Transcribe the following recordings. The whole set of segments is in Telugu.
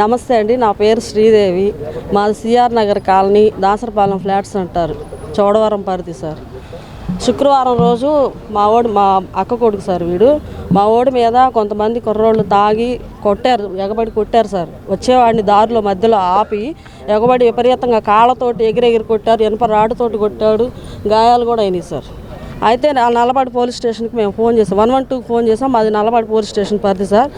నమస్తే అండి నా పేరు శ్రీదేవి. మాది CR Nagar colony Dasarapalem flats అంటారు. చోడవరం పరిధి సార్. శుక్రవారం రోజు మా ఓడి మా అక్క కొడుకు సార్ వీడు. మా ఓడి మీద కొంతమంది కుర్రోళ్ళు తాగి కొట్టారు ఎగబడి కొట్టారు సార్. వచ్చేవాడిని దారిలో మధ్యలో ఆపి ఎగబడి విపరీతంగా కాళ్ళతోటి ఎగిరెగిరి కొట్టారు ఇనుప రాడుతోటి కొట్టాడు గాయాలు కూడా అయినాయి సార్. అయితే నా పోలీస్ స్టేషన్కి మేము ఫోన్ చేసాం. వన్ వన్ టూకి ఫోన్ చేసాం. మాది నల్లపాడు పోలీస్ స్టేషన్ పరిధి సార్.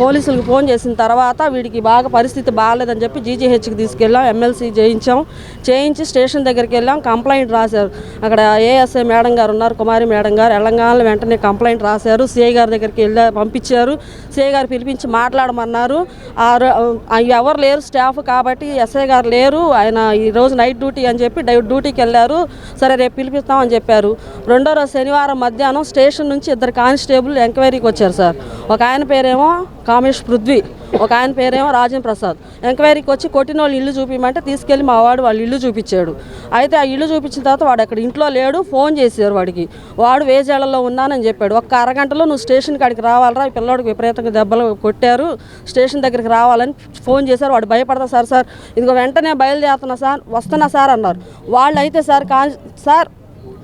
పోలీసులకు ఫోన్ చేసిన తర్వాత వీడికి బాగా పరిస్థితి బాగాలేదని చెప్పి జీజీహెచ్కి తీసుకెళ్ళాం ఎమ్మెల్సీ చేయించాం. చేయించి స్టేషన్ దగ్గరికి వెళ్ళాం కంప్లైంట్ రాశారు. అక్కడ ఏఎస్ఐ మేడం గారు ఉన్నారు కుమారి మేడం గారు. వెళ్ళంగానే వెంటనే కంప్లైంట్ రాశారు. సిఐ గారి దగ్గరికి వెళ్ళా పంపించారు. సిఐ గారు పిలిపించి మాట్లాడమన్నారు. ఆ ఎవరు లేరు స్టాఫ్ కాబట్టి ఎస్ఐ గారు లేరు. ఆయన ఈ రోజు నైట్ డ్యూటీ అని చెప్పి డ్యూటీకి వెళ్ళారు. సరే రేపు పిలిపిస్తామని చెప్పారు. రెండో రోజు శనివారం మధ్యాహ్నం స్టేషన్ నుంచి ఇద్దరు కానిస్టేబుల్ ఎంక్వైరీకి వచ్చారు సార్. ఒక ఆయన పేరేమో కామేష్ పృథ్వీ ఒక ఆయన పేరేమో రాజన్ ప్రసాద్. ఎంక్వైరీకి వచ్చి కొట్టిన వాళ్ళు ఇల్లు చూపించమంటే తీసుకెళ్ళి మా వాడు వాళ్ళ ఇల్లు చూపించాడు. అయితే ఆ ఇల్లు చూపించిన తర్వాత వాడు అక్కడ ఇంట్లో లేడు ఫోన్ చేశారు వాడికి. వాడు వేజాళ్ళలో ఉన్నానని చెప్పాడు. ఒక్క అరగంటలో నువ్వు స్టేషన్ కాడికి రావాలరా ఈ పిల్లోడికి విపరీతంగా దెబ్బలు కొట్టారు స్టేషన్ దగ్గరికి రావాలని ఫోన్ చేశారు. వాడు భయపడతా సార్ సార్ ఇదిగో వెంటనే బయలుదేరుతున్నా సార్ వస్తున్నా సార్ అన్నారు. వాళ్ళు అయితే సార్ కా సార్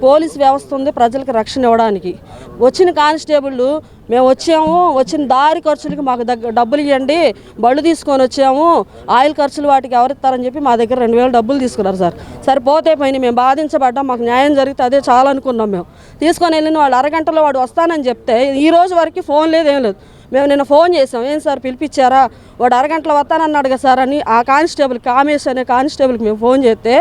పోలీస్ వ్యవస్థ ఉంది ప్రజలకు రక్షణ ఇవ్వడానికి. వచ్చిన కానిస్టేబుళ్ళు మేము వచ్చాము వచ్చిన దారి ఖర్చులకి మాకు దగ్గర డబ్బులు ఇవ్వండి బళ్ళు తీసుకొని వచ్చాము ఆయిల్ ఖర్చులు వాటికి ఎవరిస్తారని చెప్పి మా దగ్గర రెండు వేలు డబ్బులు తీసుకున్నారు సార్. సరే పోతే పోయినాయి మేము బాధించబడ్డాం మాకు న్యాయం జరిగితే అదే చాలా అనుకున్నాం మేము. తీసుకొని వెళ్ళిన వాళ్ళు అరగంటలో వాడు వస్తానని చెప్తే ఈ రోజు వరకు ఫోన్ లేదు ఏం లేదు. మేము నిన్న ఫోన్ చేసాం ఏం సార్ పిలిపించారా? వాడు అరగంటలో వస్తానన్నాడు కదా సార్ అని ఆ కానిస్టేబుల్ కామేష్ అనే కానిస్టేబుల్కి మేము ఫోన్ చేస్తే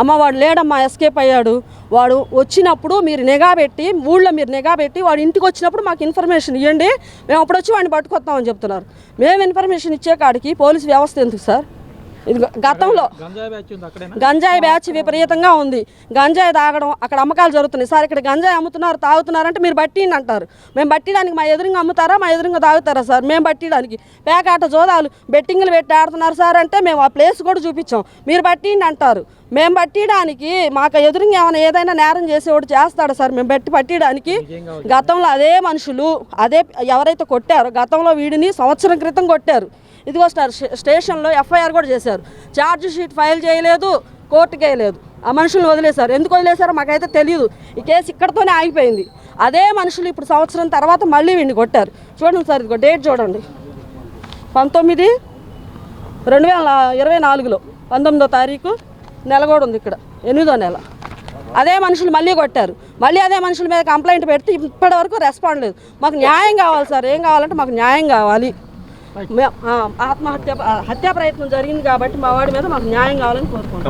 అమ్మ వాడు లేడమ్మా ఎస్కేప్ అయ్యాడు. వాడు వచ్చినప్పుడు మీరు నిఘా పెట్టి ఊళ్ళో మీరు నిఘా పెట్టి వాడు ఇంటికి వచ్చినప్పుడు మాకు ఇన్ఫర్మేషన్ ఇవ్వండి మేము అప్పుడు వచ్చి వాడిని పట్టుకొస్తామని చెప్తున్నారు. మేము ఇన్ఫర్మేషన్ ఇచ్చే కాడికి పోలీస్ వ్యవస్థ ఎందుకు సార్? ఇది గతంలో గంజాయి బ్యాచ్ విపరీతంగా ఉంది. గంజాయి తాగడం అక్కడ అమ్మకాలు జరుగుతున్నాయి. సార్ ఇక్కడ గంజాయి అమ్ముతున్నారు తాగుతున్నారంటే మీరు బట్టిండి అంటారు. మేము బట్టిడానికి మా ఎదురుగా అమ్ముతారా మా ఎదురుగా తాగుతారా సార్? మేము బట్టిడానికి. పేకాట జోదాలు బెట్టింగ్లు పెట్టి ఆడుతున్నారు సార్ అంటే మేము ఆ ప్లేస్ కూడా చూపించాం. మీరు బట్టిండి అంటారు. మేము పట్టియడానికి మాకు ఎదురుగా ఏమైనా ఏదైనా నేరం చేసేవాడు చేస్తాడు సార్? మేము బట్టి పట్టియడానికి గతంలో అదే మనుషులు అదే ఎవరైతే కొట్టారో గతంలో వీడిని సంవత్సరం క్రితం కొట్టారు. ఇదిగో స్టేషన్లో ఎఫ్ఐఆర్ కూడా చేశారు. ఛార్జ్ షీట్ ఫైల్ చేయలేదు కోర్టుకి వేయలేదు. ఆ మనుషులను వదిలేశారు. ఎందుకు వదిలేశారో మాకైతే తెలియదు ఈ కేసు ఇక్కడతోనే ఆగిపోయింది. అదే మనుషులు ఇప్పుడు సంవత్సరం తర్వాత మళ్ళీ వీడిని కొట్టారు. చూడండి సార్ ఇదిగో డేట్ చూడండి. పంతొమ్మిది రెండు వేల ఇరవై నాలుగులో పంతొమ్మిదో తారీఖు నెల కూడా ఉంది ఇక్కడ ఎనిమిదో నెల. అదే మనుషులు మళ్ళీ కొట్టారు. మళ్ళీ అదే మనుషుల మీద కంప్లైంట్ పెడితే ఇప్పటివరకు రెస్పాండ్ లేదు. మాకు న్యాయం కావాలి సార్. ఏం కావాలంటే మాకు న్యాయం కావాలి. ఆత్మహత్య హత్యా ప్రయత్నం జరిగింది కాబట్టి మా వాడి మీద మాకు న్యాయం కావాలని కోరుకుంటాం